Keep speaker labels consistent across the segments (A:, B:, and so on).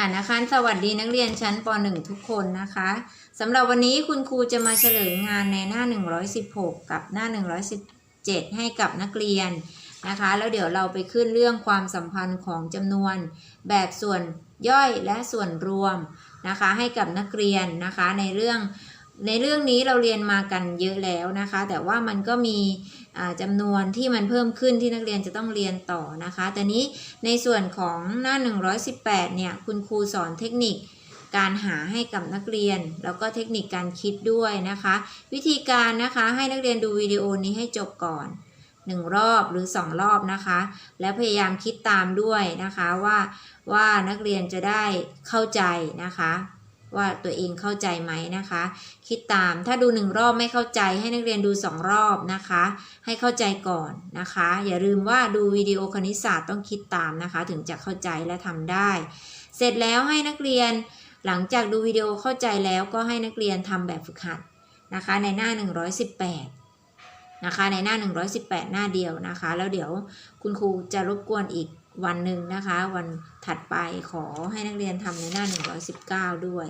A: อ่านะคะ สวัสดีนักเรียนชั้นป .1 ทุกคนนะคะสำหรับวันนี้คุณครูจะมาเฉลยงานในหน้า 116 กับหน้า 117 ให้กับนักเรียนนะคะ แล้วเดี๋ยวเราไปขึ้นเรื่องความสัมพันธ์ของจำนวนแบบส่วนย่อยและส่วนรวมนะคะ ให้กับนักเรียนนะคะในเรื่อง ในเรื่องนี้เราเรียนมากันเยอะแล้วนะคะ แต่ว่ามันก็มีอ่าจำนวนที่มันเพิ่มขึ้นที่นักเรียนจะต้องเรียนต่อนะคะ แต่นี้ในส่วนของหน้า 118 เนี่ย คุณครูสอนเทคนิคการหาให้กับนักเรียน แล้วก็เทคนิคการคิดด้วยนะคะ วิธีการนะคะให้นักเรียนดูวิดีโอนี้ให้จบก่อน 1 รอบหรือ 2 รอบนะคะ และพยายามคิดตามด้วยนะคะว่าว่านักเรียนจะได้เข้าใจนะคะ ว่าตัวเองเข้าใจไหมนะคะ คิดตามถ้าดูหนึ่งรอบไม่เข้าใจให้นักเรียนดูสองรอบนะคะ ให้เข้าใจก่อนนะคะ อย่าลืมว่าดูวิดีโอคณิตศาสตร์ต้องคิดตามนะคะ ถึงจะเข้าใจและทำได้ เสร็จแล้วให้นักเรียนหลังจากดูวิดีโอเข้าใจแล้วก็ให้นักเรียนทำแบบฝึกหัดนะคะ ในหน้า 118 นะคะ ในหน้า 118 หน้าเดียวนะคะ แล้วเดี๋ยวคุณครูจะรบกวนอีก วันหนึ่งนะคะ วันถัดไปขอให้นักเรียนทำในหน้า 119 ด้วย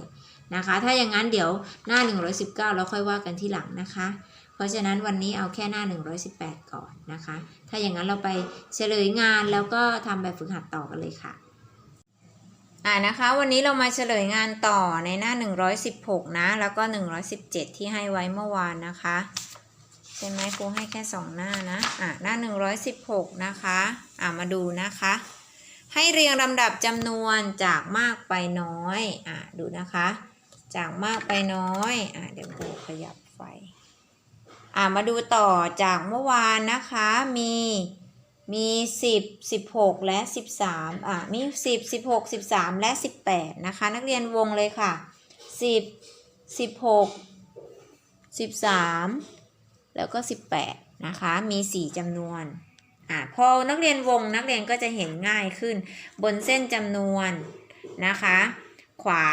A: นะคะ ถ้าอย่างนั้นเดี๋ยวหน้า 119 เราค่อยว่ากันที่หลังนะคะ เพราะฉะนั้นวันนี้เอาแค่หน้า 118 ก่อนนะคะ ถ้าอย่างนั้นเราไปเฉลยงานแล้วก็ทำแบบฝึกหัดต่อกันเลยค่ะอ่านะคะวันนี้เรามาเฉลยงานต่อในหน้า 116 นะ แล้วก็ 117 ที่ให้ไว้เมื่อวานนะคะ ใช่ไหมครูให้แค่2หน้านะ อะหน้าหน้า116นะคะ อ่ามาดูนะคะ ให้เรียงลำดับจำนวนจากมากไปน้อย อ่าดูนะคะ จากมากไปน้อย อ่าเดี๋ยวครูขยับไฟ อ่ามาดูต่อจากเมื่อวานนะคะ มีมีสิบสิบหกและสิบสามอ่ามีสิบสิบหกสิบสามและสิบแปดนะคะ นักเรียนวงเลยค่ะสิบสิบหกสิบสาม แล้วก็สิบแปดนะคะ มีสี่จำนวนอ่าพอนักเรียนวงนักเรียนก็จะเห็นง่ายขึ้น บนเส้นจำนวนนะคะ ขวา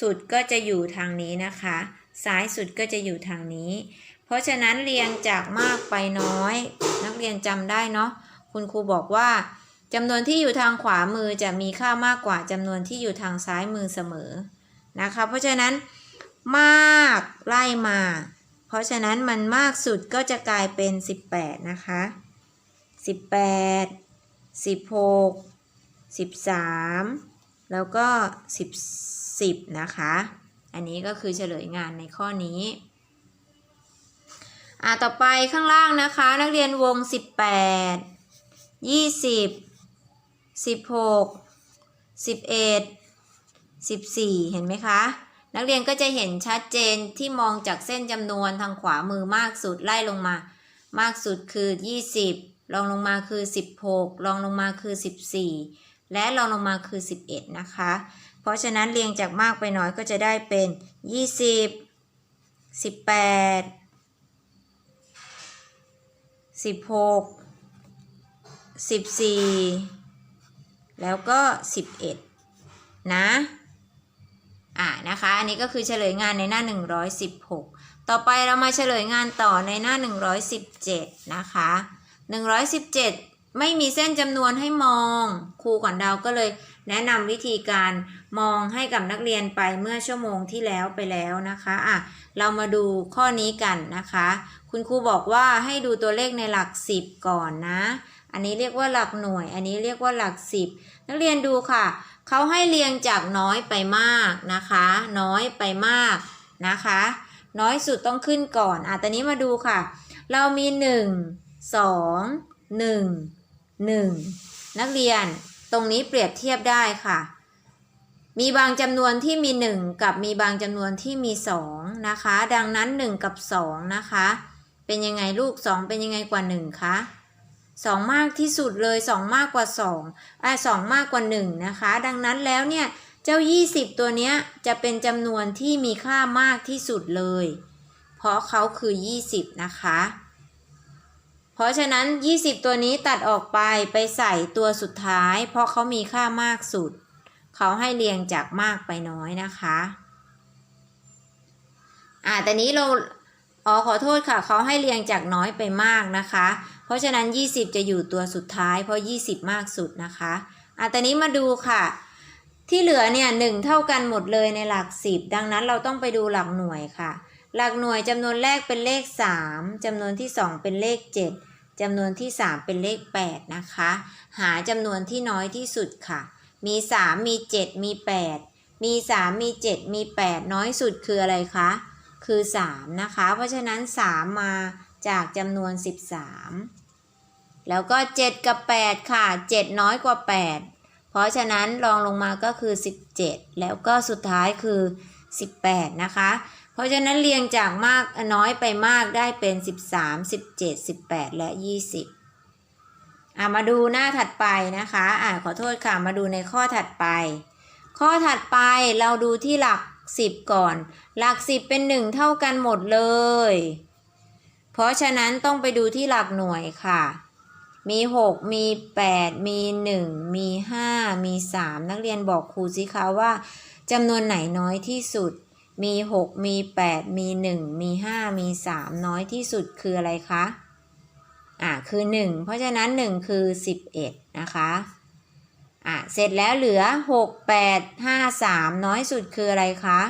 A: สุดก็จะอยู่ทางนี้นะคะ ซ้ายสุดก็จะอยู่ทางนี้ เพราะฉะนั้นเรียงจากมากไปน้อย นักเรียนจำได้เนาะคุณครูบอกว่าจำนวนที่อยู่ทางขวามือจะมีค่ามากกว่าจำนวนที่อยู่ทางซ้ายมือเสมอนะคะ เพราะฉะนั้นมากไล่มา ราะฉะนั้นมันมากสุดก็จะกลายเป็น 18 นะคะ 18 16 13 แล้วก็ 10 10 นะคะ อันนี้ก็คือเฉลยงานในข้อนี้อ่าต่อไปข้างล่างนะคะ นักเรียนวง 18 20 16 11 14 เห็นไหมคะ นักเรียนก็จะเห็นชัดเจนที่มองจากเส้นจำนวนทางขวามือมากสุดไล่ลงมา มากสุดคือ 20รองลงมาคือ 16รองลงมาคือ 14 และรองลงมาคือ 11 นะคะ เพราะฉะนั้นเรียงจากมากไปน้อยก็จะได้เป็น 20 18สิบหกสิบสี่แล้วก็สิบเอ็ดนะ อ่านะคะ อันนี้ก็คือเฉลยงานในหน้าหนึ่งร้อยสิบหกต่อไปเรามาเฉลยงานต่อในหน้าหนึ่งร้อยสิบเจ็ดนะคะหนึ่งร้อยสิบเจ็ดไม่มีเส้นจำนวนให้มอง ครูก่อนดาวก็เลยแนะนำวิธีการมองให้กับนักเรียนไปเมื่อชั่วโมงที่แล้วไปแล้วนะคะอะเรามาดูข้อนี้กันนะคะ คุณครูบอกว่าให้ดูตัวเลขในหลักสิบก่อนนะ อันนี้เรียกว่าหลักหน่วย อันนี้เรียกว่าหลักสิบนักเรียนดูค่ะ เขาให้เรียงจากน้อยไปมากนะคะ น้อยไปมากนะคะ น้อยสุดต้องขึ้นก่อนอะตอนนี้มาดูค่ะ เรามีหนึ่งสองหนึ่งหนึ่งนักเรียนตรงนี้เปรียบเทียบได้ค่ะ มีบางจำนวนที่มี 1 กับมีบางจำนวนที่มี 2 นะคะ ดังนั้น 1 กับ 2 นะคะ เป็นยังไงลูก 2 เป็นยังไงกว่า 1 คะ 2 มากที่สุดเลย 2 มากกว่า2อ่า2มากกว่า 1 นะคะ ดังนั้นแล้วเนี่ย เจ้า 20 ตัวเนี้ยจะเป็นจำนวนที่มีค่ามากที่สุดเลย เพราะเขาคือ 20 นะคะ เพราะฉะนั้น 20 ตัวนี้ตัดออกไปไปใส่ตัวสุดท้าย เพราะเขามีค่ามากสุด เขาให้เรียงจากมากไปน้อยนะคะอ่าแต่นี้เราอ๋อขอโทษค่ะเขาให้เรียงจากน้อยไปมากนะคะ เพราะฉะนั้น 20 จะอยู่ตัวสุดท้าย เพราะ 20 มากสุดนะคะอ่าแต่นี้มาดูค่ะ ที่เหลือเนี่ยหนึ่งเท่ากันหมดเลยในหลักสิบดังนั้นเราต้องไปดูหลักหน่วยค่ะ หลักหน่วยจำนวนแรกเป็นเลขสามจำนวนที่สองเป็นเลขเจ็ดจำนวนที่สามเป็นเลขแปดนะคะ หาจำนวนที่น้อยที่สุดค่ะ มีสามมีเจ็ดมีแปดมีสามมีเจ็ดมีแปดน้อยสุดคืออะไรคะคือสามนะคะ เพราะฉะนั้นสามมา จากจำนวนสิบสามแล้วก็เจ็ดกับแปดค่ะเจ็ดน้อยกว่าแปดเพราะฉะนั้นรองลงมาก็คือ 17 แล้วก็สุดท้ายคือ 18 นะคะ เพราะฉะนั้นเรียงจากมากน้อยไปมากได้เป็น 13 17 18 และ 20อะมาดูหน้าถัดไปนะคะอ่าขอโทษค่ะมาดูในข้อถัดไป ข้อถัดไปเราดูที่หลัก 10 ก่อน หลัก 10 เป็น 1 เท่ากันหมดเลย เพราะฉะนั้นต้องไปดูที่หลักหน่วยค่ะ มีหกมีแปดมีหนึ่งมีห้ามีสามนักเรียนบอกครูสิคะว่าจำนวนไหนน้อยที่สุด มีหกมีแปดมีหนึ่งมีห้ามีสามน้อยที่สุดคืออะไรคะ อ่าคือหนึ่งเพราะฉะนั้นหนึ่งคือสิบเอ็ดนะคะอะเสร็จแล้วเหลือหกแปดห้าสามน้อยสุดคืออะไรคะ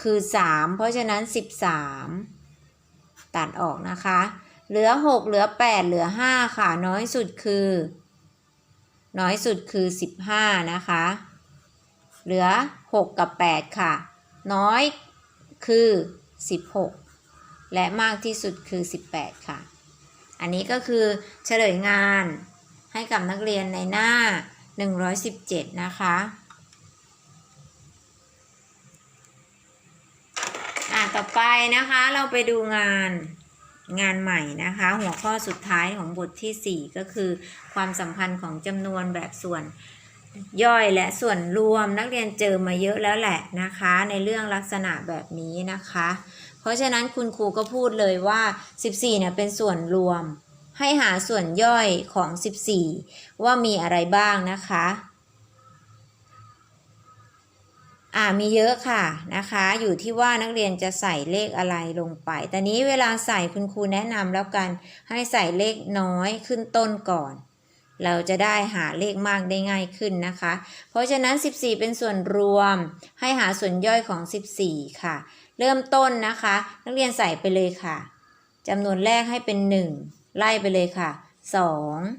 A: คือสามเพราะฉะนั้นสิบสาม ตัดออกนะคะ เหลือหกเหลือแปดเหลือห้าค่ะ น้อยสุดคือ น้อยสุดคือสิบห้านะคะ เหลือหกกับแปดค่ะ น้อยคือสิบหกและมากที่สุดคือสิบแปดค่ะ อันนี้ก็คือเฉลยงานให้กับนักเรียนในหน้า 117 นะคะ อะ ต่อไปนะคะเราไปดูงานงานใหม่นะคะ หัวข้อสุดท้ายของบทที่ 4 ก็คือ ความสัมพันธ์ของจำนวนแบบส่วนย่อยและส่วนรวมนักเรียนเจอมาเยอะแล้วแหละนะคะ ในเรื่องลักษณะแบบนี้นะคะ เพราะฉะนั้นคุณครูก็พูดเลยว่า 14เนี่ยเป็นส่วนรวม ให้หาส่วนย่อยของ 14 ว่ามีอะไรบ้างนะคะ อ่ามีเยอะค่ะนะคะ อยู่ที่ว่านักเรียนจะใส่เลขอะไรลงไป แต่นี้เวลาใส่คุณครูแนะนำแล้วกันให้ใส่เลขน้อยขึ้นต้นก่อน เราจะได้หาเลขมากได้ง่ายขึ้นนะคะ เพราะฉะนั้น 14 เป็นส่วนรวม ให้หาส่วนย่อยของ 14 ค่ะ เริ่มต้นนะคะ นักเรียนใส่ไปเลยค่ะจำนวนแรกให้เป็น 1 ไล่ไปเลยค่ะ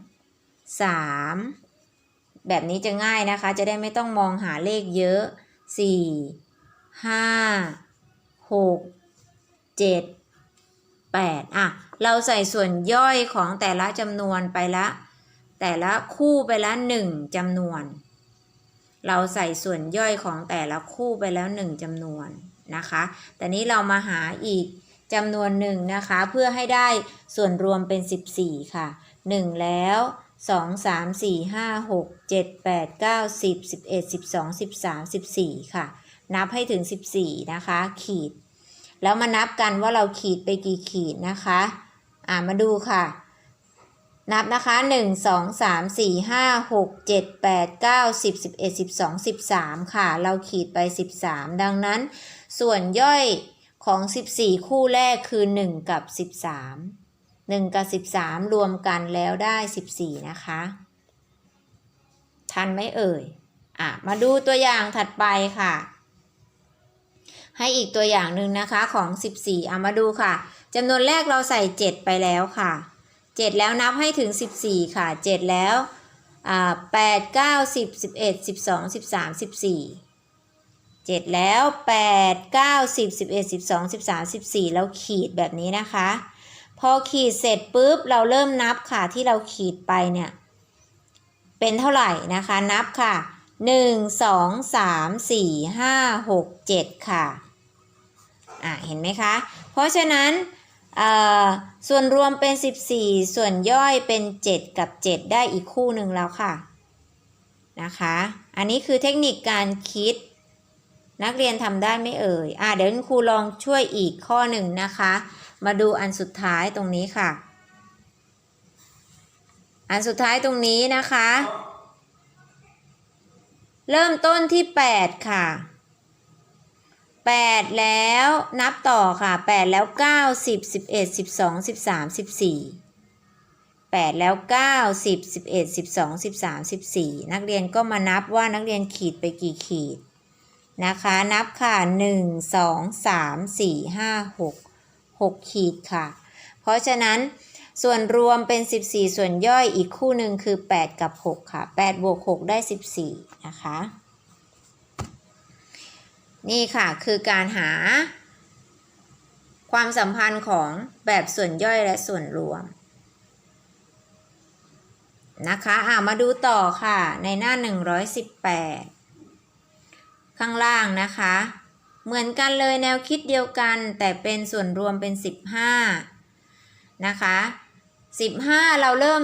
A: 2 3 แบบนี้จะง่ายนะคะ จะได้ไม่ต้องมองหาเลขเยอะ สี่ห้าหกเจ็ดแปดอะ เราใส่ส่วนย่อยของแต่ละจำนวนไปละ แต่ละคู่ไปละหนึ่งจำนวน เราใส่ส่วนย่อยของแต่ละคู่ไปแล้วหนึ่งจำนวนนะคะ แต่นี้เรามาหาอีกจำนวนหนึ่งนะคะ เพื่อให้ได้ส่วนรวมเป็น 14 ค่ะ 1 แล้ว 2 3 4 5 6 7 8 9 10 11 12 13 14ค่ะ นับให้ถึง14นะคะ ขีด แล้วมานับกันว่าเราขีดไปกี่ขีดนะคะ อ่ามาดูค่ะ นับนะคะ1 2 3 4 5 6 7 8 9 10 11 12 13ค่ะ เราขีดไป13ดังนั้น ส่วนย่อยของ14คู่แรกคือ1กับ13 1 กับ 13 รวมกันแล้วได้ 14 นะคะ ทันไหมเอ่ย อะ มาดูตัวอย่างถัดไปค่ะ ให้อีกตัวอย่างหนึ่งนะคะของ 14อะมาดูค่ะจำนวนแรกเราใส่ 7 ไปแล้วค่ะ 7 แล้วนับให้ถึง 14 ค่ะ 7 แล้วอ่า8 9 10 11 12 13 14 7แล้ว8 9 10 11 12 13 14แล้วขีดแบบนี้นะคะ พอขีดเสร็จปุ๊บเราเริ่มนับค่ะที่เราขีดไปเนี่ย เป็นเท่าไหร่นะคะนับค่ะ 1 2 3 4 5 6 7 ค่ะอะ เห็นไหมคะ เพราะฉะนั้นส่วนรวมเป็น 14 ส่วนย่อยเป็น 7 กับ 7 ได้อีกคู่หนึ่งแล้วค่ะนะคะ อันนี้คือเทคนิคการคิด นักเรียนทำได้ไม่เอ่ย อะเดี๋ยวคุณครูลองช่วยอีกข้อหนึ่งนะคะ มาดูอันสุดท้ายตรงนี้ค่ะ อันสุดท้ายตรงนี้นะคะ เริ่มต้นที่ 8 ค่ะ 8 แล้วนับต่อค่ะ 8 แล้ว 9 10 11 12 13 14 8 แล้ว 9 10 11 12 13 14 นักเรียนก็มานับว่านักเรียนขีดไปกี่ขีดนะคะ นับค่ะ 1 2 3 4 5 6 6 ขีดค่ะ เพราะฉะนั้นส่วนรวมเป็น 14 ส่วนย่อยอีกคู่หนึ่งคือ 8 กับ 6 ค่ะ 8 บวก 6 ได้ 14 นะคะ นี่ค่ะคือการหา ความสัมพันธ์ของแบบส่วนย่อยและส่วนรวมนะคะอ่ามาดูต่อค่ะในหน้า 118 ข้างล่างนะคะ เหมือนกันเลยแนวคิดเดียวกัน แต่เป็นส่วนรวมเป็น 15 นะคะ 15 เราเริ่ม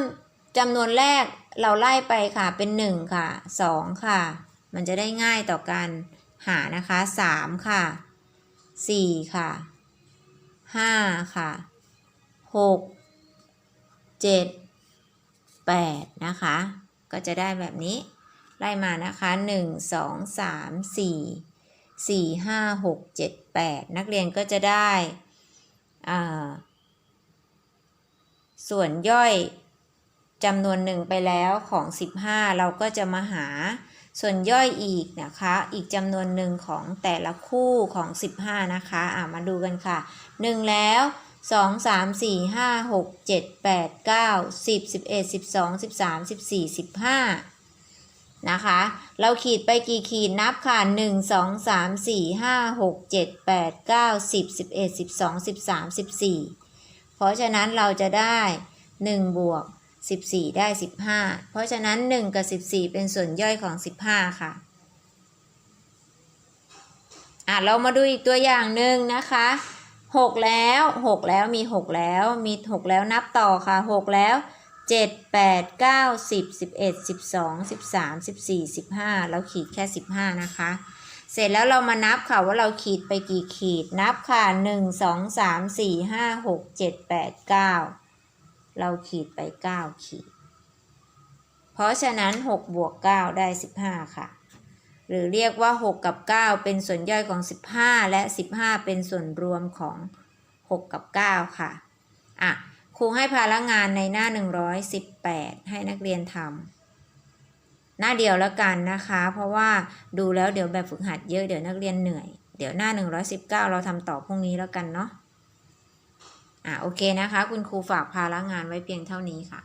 A: จำนวนแรกเราไล่ไปค่ะเป็น 1 ค่ะ 2 ค่ะ มันจะได้ง่ายต่อการหานะคะ 3 ค่ะ 4 ค่ะ 5 ค่ะ 6 7 8 นะคะ ก็จะได้แบบนี้ ไล่มานะคะ 1 2 3 4 4 5 6 7 8 นักเรียนก็จะได้ส่วนย่อยจำนวนหนึ่งไปแล้วของ 15 เราก็จะมาหาส่วนย่อยอีกนะคะ อีกจำนวนหนึ่งของแต่ละคู่ของ 15 นะคะอ่ามาดูกันค่ะ 1 แล้ว 2 3 4 5 6 7 8 9 10 11 12 13 14 15 นะคะ เราขีดไปกี่ขีดนับค่ะ 1 2 3 4 5 6 7 8 9 10 11 12 13 14 เพราะฉะนั้นเราจะได้ 1 บวก 14 ได้ 15 เพราะฉะนั้น 1 กับ 14 เป็นส่วนย่อยของ 15 ค่ะอะ เรามาดูอีกตัวอย่างหนึ่งนะคะ6แล้ว 6 แล้วมี 6 แล้วมี 6 แล้วนับต่อค่ะ 6 แล้ว 7 8 9 10 11 12 13 14 15เราขีดแค่15นะคะ เสร็จแล้วเรามานับค่ะว่าเราขีดไปกี่ขีดนับค่ะ1 2 3 4 5 6 7 8 9เราขีดไป9ขีด เพราะฉะนั้น6บวก9ได้15ค่ะ หรือเรียกว่า6กับ9เป็นส่วนย่อยของ15และ15เป็นส่วนรวมของ6กับ9ค่ะอะ รูให้ภาระงานในหน้า 118 ให้นักเรียนทำหน้าเดียวแล้วกันนะคะ เพราะว่าดูแล้วเดี๋ยวแบบฝึกหัดเยอะเดี๋ยวนักเรียนเหนื่อย เดี๋ยวหน้า 119 เราทำต่อพรุ่งนี้แล้วกันเนาะอ่าโอเคนะคะ คุณครูฝากภาระงานไว้เพียงเท่านี้ค่ะ